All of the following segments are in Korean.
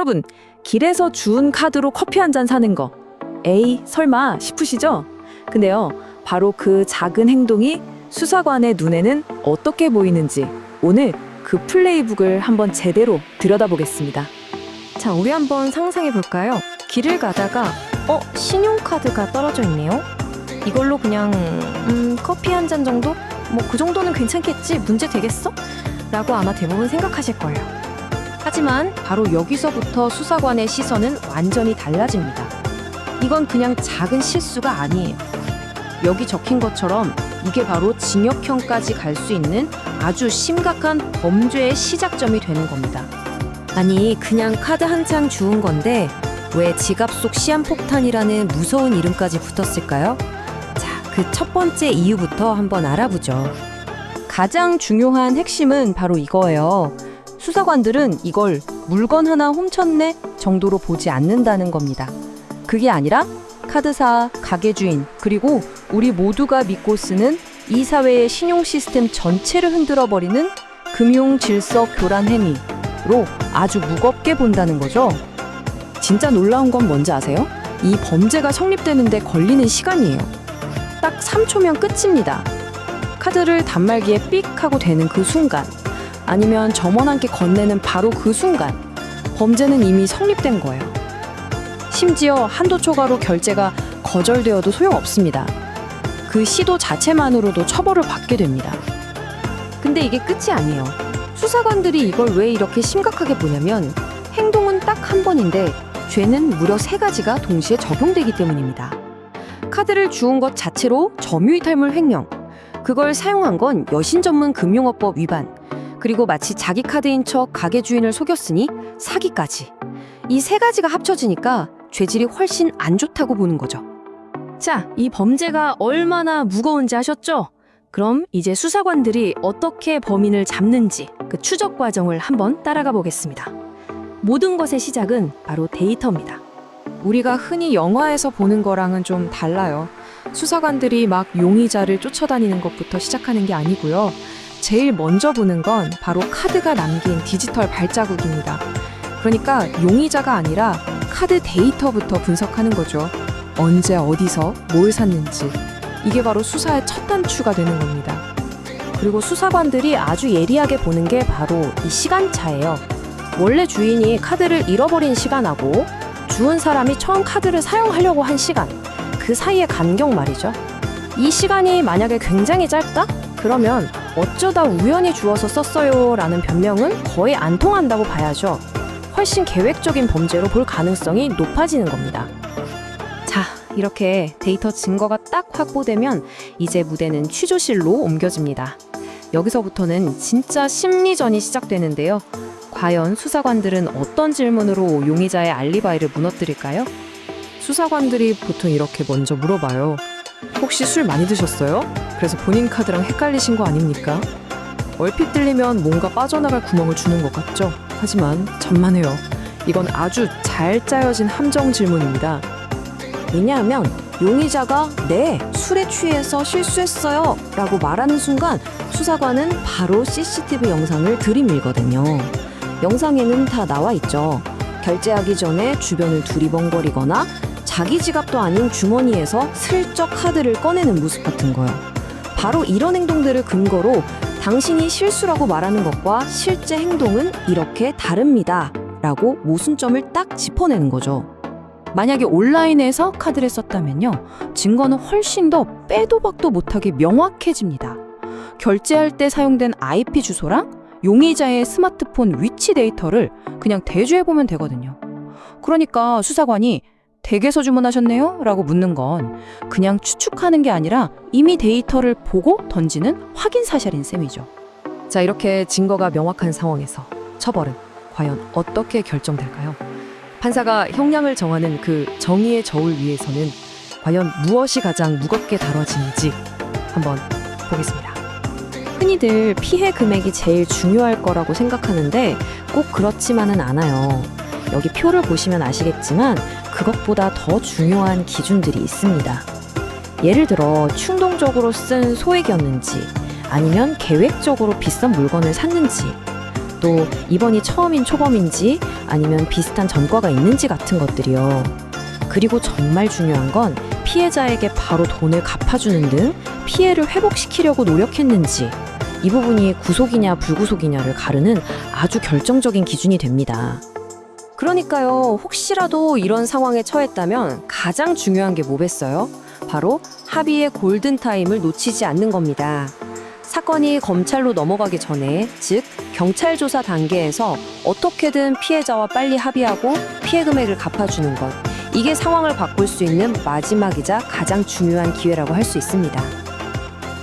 여러분, 길에서 주운 카드로 커피 한 잔 사는 거. 에이, 설마 싶으시죠? 근데요, 바로 그 작은 행동이 수사관의 눈에는 어떻게 보이는지 오늘 그 플레이북을 한번 제대로 들여다보겠습니다. 자, 우리 한번 상상해 볼까요? 길을 가다가 어, 신용카드가 떨어져 있네요. 이걸로 그냥 음, 커피 한 잔 정도? 뭐 그 정도는 괜찮겠지. 문제 되겠어? 라고 아마 대부분 생각하실 거예요. 하지만 바로 여기서부터 수사관의 시선은 완전히 달라집니다. 이건 그냥 작은 실수가 아니에요. 여기 적힌 것처럼 이게 바로 징역형까지 갈 수 있는 아주 심각한 범죄의 시작점이 되는 겁니다. 아니 그냥 카드 한 장 주운 건데 왜 지갑 속 시한폭탄이라는 무서운 이름까지 붙었을까요? 자, 그 첫 번째 이유부터 한번 알아보죠. 가장 중요한 핵심은 바로 이거예요. 수사관들은 이걸 물건 하나 훔쳤네 정도로 보지 않는다는 겁니다. 그게 아니라 카드사, 가게 주인, 그리고 우리 모두가 믿고 쓰는 이 사회의 신용 시스템 전체를 흔들어 버리는 금융 질서 교란 행위로 아주 무겁게 본다는 거죠. 진짜 놀라운 건 뭔지 아세요? 이 범죄가 성립되는데 걸리는 시간이에요. 딱 3초면 끝입니다. 카드를 단말기에 삑 하고 되는 그 순간, 아니면 점원한테 건네는 바로 그 순간, 범죄는 이미 성립된 거예요. 심지어 한도 초과로 결제가 거절되어도 소용없습니다. 그 시도 자체만으로도 처벌을 받게 됩니다. 근데 이게 끝이 아니에요. 수사관들이 이걸 왜 이렇게 심각하게 보냐면 행동은 딱 한 번인데 죄는 무려 세 가지가 동시에 적용되기 때문입니다. 카드를 주운 것 자체로 점유이탈물 횡령, 그걸 사용한 건 여신 전문 금융업법 위반, 그리고 마치 자기 카드인 척 가게 주인을 속였으니 사기까지. 이 세 가지가 합쳐지니까 죄질이 훨씬 안 좋다고 보는 거죠. 자, 이 범죄가 얼마나 무거운지 아셨죠? 그럼 이제 수사관들이 어떻게 범인을 잡는지 그 추적 과정을 한번 따라가 보겠습니다. 모든 것의 시작은 바로 데이터입니다. 우리가 흔히 영화에서 보는 거랑은 좀 달라요. 수사관들이 막 용의자를 쫓아다니는 것부터 시작하는 게 아니고요. 제일 먼저 보는 건 바로 카드가 남긴 디지털 발자국입니다. 그러니까 용의자가 아니라 카드 데이터부터 분석하는 거죠. 언제 어디서 뭘 샀는지. 이게 바로 수사의 첫 단추가 되는 겁니다. 그리고 수사관들이 아주 예리하게 보는 게 바로 이 시간차예요. 원래 주인이 카드를 잃어버린 시간하고 주운 사람이 처음 카드를 사용하려고 한 시간, 그 사이의 간격 말이죠. 이 시간이 만약에 굉장히 짧다? 그러면 어쩌다 우연히 주워서 썼어요 라는 변명은 거의 안 통한다고 봐야죠. 훨씬 계획적인 범죄로 볼 가능성이 높아지는 겁니다. 자, 이렇게 데이터 증거가 딱 확보되면 이제 무대는 취조실로 옮겨집니다. 여기서부터는 진짜 심리전이 시작되는데요. 과연 수사관들은 어떤 질문으로 용의자의 알리바이를 무너뜨릴까요? 수사관들이 보통 이렇게 먼저 물어봐요. 혹시 술 많이 드셨어요? 그래서 본인 카드랑 헷갈리신 거 아닙니까? 얼핏 들리면 뭔가 빠져나갈 구멍을 주는 것 같죠? 하지만 천만에요. 이건 아주 잘 짜여진 함정 질문입니다. 왜냐하면 용의자가 네, 술에 취해서 실수했어요 라고 말하는 순간 수사관은 바로 CCTV 영상을 들이밀거든요. 영상에는 다 나와 있죠. 결제하기 전에 주변을 두리번거리거나 자기 지갑도 아닌 주머니에서 슬쩍 카드를 꺼내는 모습 같은 거요. 바로 이런 행동들을 근거로 당신이 실수라고 말하는 것과 실제 행동은 이렇게 다릅니다. 라고 모순점을 딱 짚어내는 거죠. 만약에 온라인에서 카드를 썼다면요. 증거는 훨씬 더 빼도 박도 못하게 명확해집니다. 결제할 때 사용된 IP 주소랑 용의자의 스마트폰 위치 데이터를 그냥 대조해보면 되거든요. 그러니까 수사관이 댁에서 주문하셨네요? 라고 묻는 건 그냥 추측하는 게 아니라 이미 데이터를 보고 던지는 확인 사실인 셈이죠. 자, 이렇게 증거가 명확한 상황에서 처벌은 과연 어떻게 결정될까요? 판사가 형량을 정하는 그 정의의 저울 위에서는 과연 무엇이 가장 무겁게 다뤄지는지 한번 보겠습니다. 흔히들 피해 금액이 제일 중요할 거라고 생각하는데 꼭 그렇지만은 않아요. 여기 표를 보시면 아시겠지만 그것보다 더 중요한 기준들이 있습니다. 예를 들어 충동적으로 쓴 소액이었는지 아니면 계획적으로 비싼 물건을 샀는지 또 이번이 처음인 초범인지 아니면 비슷한 전과가 있는지 같은 것들이요. 그리고 정말 중요한 건 피해자에게 바로 돈을 갚아주는 등 피해를 회복시키려고 노력했는지 이 부분이 구속이냐 불구속이냐를 가르는 아주 결정적인 기준이 됩니다. 그러니까요, 혹시라도 이런 상황에 처했다면 가장 중요한 게 뭐겠어요? 바로 합의의 골든타임을 놓치지 않는 겁니다. 사건이 검찰로 넘어가기 전에, 즉, 경찰 조사 단계에서 어떻게든 피해자와 빨리 합의하고 피해 금액을 갚아주는 것. 이게 상황을 바꿀 수 있는 마지막이자 가장 중요한 기회라고 할 수 있습니다.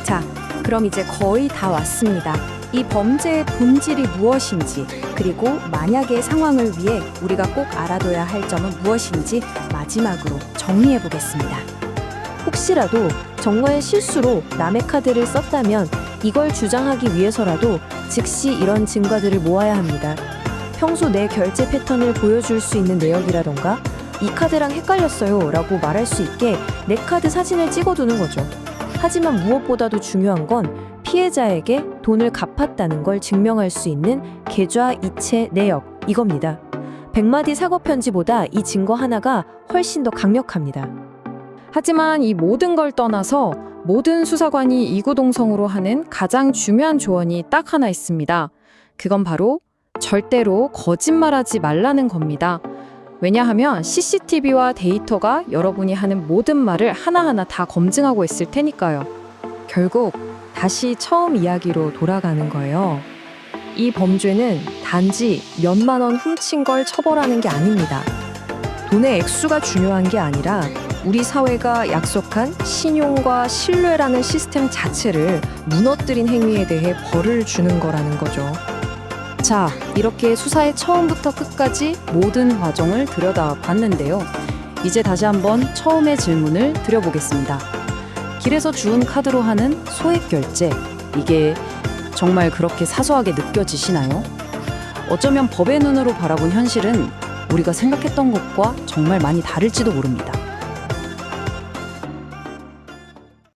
자, 그럼 이제 거의 다 왔습니다. 이 범죄의 본질이 무엇인지, 그리고 만약의 상황을 위해 우리가 꼭 알아둬야 할 점은 무엇인지 마지막으로 정리해 보겠습니다. 혹시라도 정거의 실수로 남의 카드를 썼다면 이걸 주장하기 위해서라도 즉시 이런 증거들을 모아야 합니다. 평소 내 결제 패턴을 보여줄 수 있는 내역이라던가 이 카드랑 헷갈렸어요 라고 말할 수 있게 내 카드 사진을 찍어두는 거죠. 하지만 무엇보다도 중요한 건 피해자에게 돈을 갚았다는 걸 증명할 수 있는 계좌 이체 내역 이겁니다. 100마디 사고 편지보다 이 증거 하나가 훨씬 더 강력합니다. 하지만 이 모든 걸 떠나서 모든 수사관이 이구동성으로 하는 가장 중요한 조언이 딱 하나 있습니다. 그건 바로 절대로 거짓말하지 말라는 겁니다. 왜냐하면 CCTV와 데이터가 여러분이 하는 모든 말을 하나하나 다 검증하고 있을 테니까요. 결국 다시 처음 이야기로 돌아가는 거예요. 이 범죄는 단지 몇만 원 훔친 걸 처벌하는 게 아닙니다. 돈의 액수가 중요한 게 아니라 우리 사회가 약속한 신용과 신뢰라는 시스템 자체를 무너뜨린 행위에 대해 벌을 주는 거라는 거죠. 자, 이렇게 수사의 처음부터 끝까지 모든 과정을 들여다 봤는데요. 이제 다시 한번 처음의 질문을 드려보겠습니다. 길에서 주운 카드로 하는 소액 결제, 이게 정말 그렇게 사소하게 느껴지시나요? 어쩌면 법의 눈으로 바라본 현실은 우리가 생각했던 것과 정말 많이 다를지도 모릅니다.